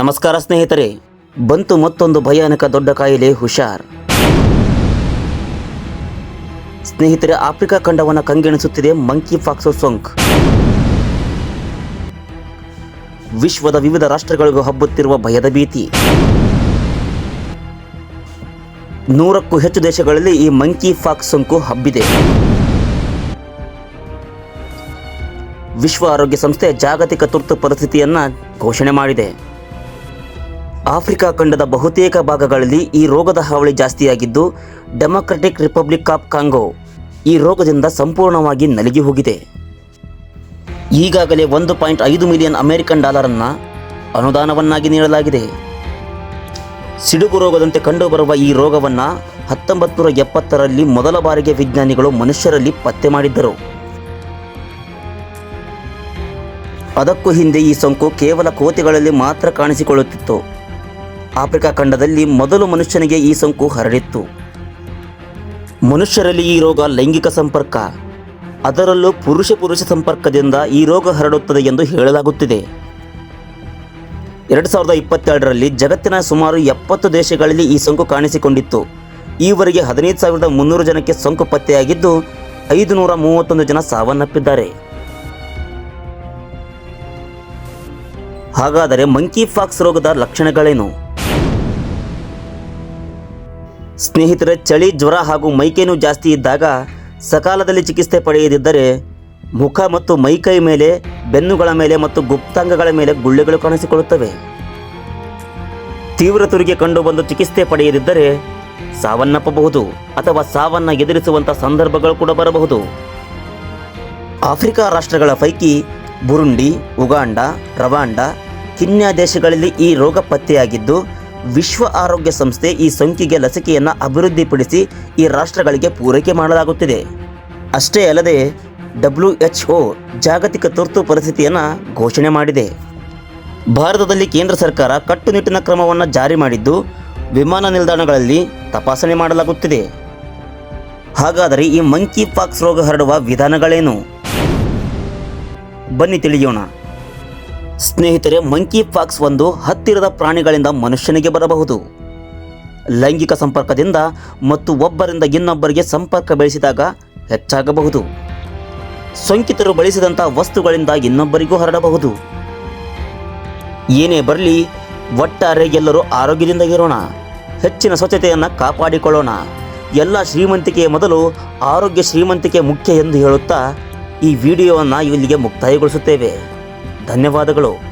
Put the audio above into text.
ನಮಸ್ಕಾರ ಸ್ನೇಹಿತರೆ, ಬಂತು ಮತ್ತೊಂದು ಭಯಾನಕ ದೊಡ್ಡ ಕಾಯಿಲೆ ಹುಷಾರ್. ಸ್ನೇಹಿತರೆ, ಆಫ್ರಿಕಾ ಖಂಡವನ್ನು ಕಂಗೆಣಿಸುತ್ತಿದೆ ಮಂಕಿ ಫಾಕ್ಸೊ ಸೋಂಕ್. ವಿಶ್ವದ ವಿವಿಧ ರಾಷ್ಟ್ರಗಳಿಗೂ ಹಬ್ಬುತ್ತಿರುವ ಭಯದ ಭೀತಿ. ನೂರಕ್ಕೂ ಹೆಚ್ಚು ದೇಶಗಳಲ್ಲಿ ಈ ಮಂಕಿ ಫಾಕ್ಸ್ ಸೋಂಕು ಹಬ್ಬಿದೆ. ವಿಶ್ವ ಆರೋಗ್ಯ ಸಂಸ್ಥೆ ಜಾಗತಿಕ ತುರ್ತು ಪರಿಸ್ಥಿತಿಯನ್ನ ಘೋಷಣೆ ಮಾಡಿದೆ. ಆಫ್ರಿಕಾ ಖಂಡದ ಬಹುತೇಕ ಭಾಗಗಳಲ್ಲಿ ಈ ರೋಗದ ಹಾವಳಿ ಜಾಸ್ತಿಯಾಗಿದ್ದು, ಡೆಮಾಕ್ರೆಟಿಕ್ ರಿಪಬ್ಲಿಕ್ ಆಫ್ ಕಾಂಗೋ ಈ ರೋಗದಿಂದ ಸಂಪೂರ್ಣವಾಗಿ ನಲಗಿ ಹೋಗಿದೆ. ಈಗಾಗಲೇ ಒಂದು ಪಾಯಿಂಟ್ ಐದು ಮಿಲಿಯನ್ ಅಮೆರಿಕನ್ ಡಾಲರನ್ನು ಅನುದಾನವನ್ನಾಗಿ ನೀಡಲಾಗಿದೆ. ಸಿಡುಬು ರೋಗದಂತೆ ಕಂಡುಬರುವ ಈ ರೋಗವನ್ನು ಹತ್ತೊಂಬತ್ತು ನೂರ ಎಪ್ಪತ್ತರಲ್ಲಿ ಮೊದಲ ಬಾರಿಗೆ ವಿಜ್ಞಾನಿಗಳು ಮನುಷ್ಯರಲ್ಲಿ ಪತ್ತೆ ಮಾಡಿದ್ದರು. ಅದಕ್ಕೂ ಹಿಂದೆ ಈ ಸೋಂಕು ಕೇವಲ ಕೋತಿಗಳಲ್ಲಿ ಮಾತ್ರ ಕಾಣಿಸಿಕೊಳ್ಳುತ್ತಿತ್ತು. ಆಫ್ರಿಕಾ ಖಂಡದಲ್ಲಿ ಮೊದಲು ಮನುಷ್ಯನಿಗೆ ಈ ಸೋಂಕು ಹರಡಿತ್ತು. ಮನುಷ್ಯರಲ್ಲಿ ಈ ರೋಗ ಲೈಂಗಿಕ ಸಂಪರ್ಕ, ಅದರಲ್ಲೂ ಪುರುಷ ಪುರುಷ ಸಂಪರ್ಕದಿಂದ ಈ ರೋಗ ಹರಡುತ್ತದೆ ಎಂದು ಹೇಳಲಾಗುತ್ತಿದೆ. ಎರಡು ಸಾವಿರದ ಇಪ್ಪತ್ತೆರಡರಲ್ಲಿ ಜಗತ್ತಿನ ಸುಮಾರು ಎಪ್ಪತ್ತು ದೇಶಗಳಲ್ಲಿ ಈ ಸೋಂಕು ಕಾಣಿಸಿಕೊಂಡಿತ್ತು. ಈವರೆಗೆ ಹದಿನೈದು ಸಾವಿರದ ಮುನ್ನೂರು ಜನಕ್ಕೆ ಸೋಂಕು ಪತ್ತೆಯಾಗಿದ್ದು ಐದು ನೂರ ಮೂವತ್ತೊಂದು ಜನ ಸಾವನ್ನಪ್ಪಿದ್ದಾರೆ. ಹಾಗಾದರೆ ಮಂಕಿ ಫಾಕ್ಸ್ ರೋಗದ ಲಕ್ಷಣಗಳೇನು? ಸ್ನೇಹಿತರೆ, ಚಳಿ, ಜ್ವರ ಹಾಗೂ ಮೈಕೈನೂ ಜಾಸ್ತಿ ಇದ್ದಾಗ ಸಕಾಲದಲ್ಲಿ ಚಿಕಿತ್ಸೆ ಪಡೆಯದಿದ್ದರೆ ಮುಖ ಮತ್ತು ಮೈಕೈ ಮೇಲೆ, ಬೆನ್ನುಗಳ ಮೇಲೆ ಮತ್ತು ಗುಪ್ತಾಂಗಗಳ ಮೇಲೆ ಗುಳ್ಳೆಗಳು ಕಾಣಿಸಿಕೊಳ್ಳುತ್ತವೆ. ತೀವ್ರ ತುರಿಗೆ ಕಂಡುಬಂದು ಚಿಕಿತ್ಸೆ ಪಡೆಯದಿದ್ದರೆ ಸಾವನ್ನಪ್ಪಬಹುದು ಅಥವಾ ಸಾವನ್ನ ಎದುರಿಸುವಂಥ ಸಂದರ್ಭಗಳು ಕೂಡ ಬರಬಹುದು. ಆಫ್ರಿಕಾ ರಾಷ್ಟ್ರಗಳ ಪೈಕಿ ಬುರುಂಡಿ, ಉಗಾಂಡ, ರವಾಂಡ, ಕಿನ್ಯಾ ದೇಶಗಳಲ್ಲಿ ಈ ರೋಗ ಪತ್ತೆಯಾಗಿದ್ದು ವಿಶ್ವ ಆರೋಗ್ಯ ಸಂಸ್ಥೆ ಈ ಸೋಂಕಿಗೆ ಲಸಿಕೆಯನ್ನು ಅಭಿವೃದ್ಧಿಪಡಿಸಿ ಈ ರಾಷ್ಟ್ರಗಳಿಗೆ ಪೂರೈಕೆ ಮಾಡಲಾಗುತ್ತಿದೆ. ಅಷ್ಟೇ ಅಲ್ಲದೆ, ಡಬ್ಲ್ಯೂ ಎಚ್ ಒ ಜಾಗತಿಕ ತುರ್ತು ಪರಿಸ್ಥಿತಿಯನ್ನು ಘೋಷಣೆ ಮಾಡಿದೆ. ಭಾರತದಲ್ಲಿ ಕೇಂದ್ರ ಸರ್ಕಾರ ಕಟ್ಟುನಿಟ್ಟಿನ ಕ್ರಮವನ್ನು ಜಾರಿ ಮಾಡಿದ್ದು, ವಿಮಾನ ನಿಲ್ದಾಣಗಳಲ್ಲಿ ತಪಾಸಣೆ ಮಾಡಲಾಗುತ್ತಿದೆ. ಹಾಗಾದರೆ ಈ ಮಂಕಿ ಪಾಕ್ಸ್ ರೋಗ ಹರಡುವ ವಿಧಾನಗಳೇನು? ಬನ್ನಿ ತಿಳಿಯೋಣ. ಸ್ನೇಹಿತರೆ ಮಂಕಿ ಫಾಕ್ಸ್ ಒಂದು ಹತ್ತಿರದ ಪ್ರಾಣಿಗಳಿಂದ ಮನುಷ್ಯನಿಗೆ ಬರಬಹುದು. ಲೈಂಗಿಕ ಸಂಪರ್ಕದಿಂದ ಮತ್ತು ಒಬ್ಬರಿಂದ ಇನ್ನೊಬ್ಬರಿಗೆ ಸಂಪರ್ಕ ಬೆಳೆಸಿದಾಗ ಹೆಚ್ಚಾಗಬಹುದು. ಸೋಂಕಿತರು ಬಳಸಿದಂಥ ವಸ್ತುಗಳಿಂದ ಇನ್ನೊಬ್ಬರಿಗೂ ಹರಡಬಹುದು. ಏನೇ ಬರಲಿ, ಒಟ್ಟಾರೆ ಎಲ್ಲರೂ ಆರೋಗ್ಯದಿಂದ ಇರೋಣ. ಹೆಚ್ಚಿನ ಸ್ವಚ್ಛತೆಯನ್ನು ಕಾಪಾಡಿಕೊಳ್ಳೋಣ. ಎಲ್ಲ ಶ್ರೀಮಂತಿಕೆಯ ಮೊದಲು ಆರೋಗ್ಯ ಶ್ರೀಮಂತಿಕೆ ಮುಖ್ಯ ಎಂದು ಹೇಳುತ್ತಾ ಈ ವಿಡಿಯೋವನ್ನು ಇಲ್ಲಿಗೆ ಮುಕ್ತಾಯಗೊಳಿಸುತ್ತೇವೆ. ಧನ್ಯವಾದಗಳು.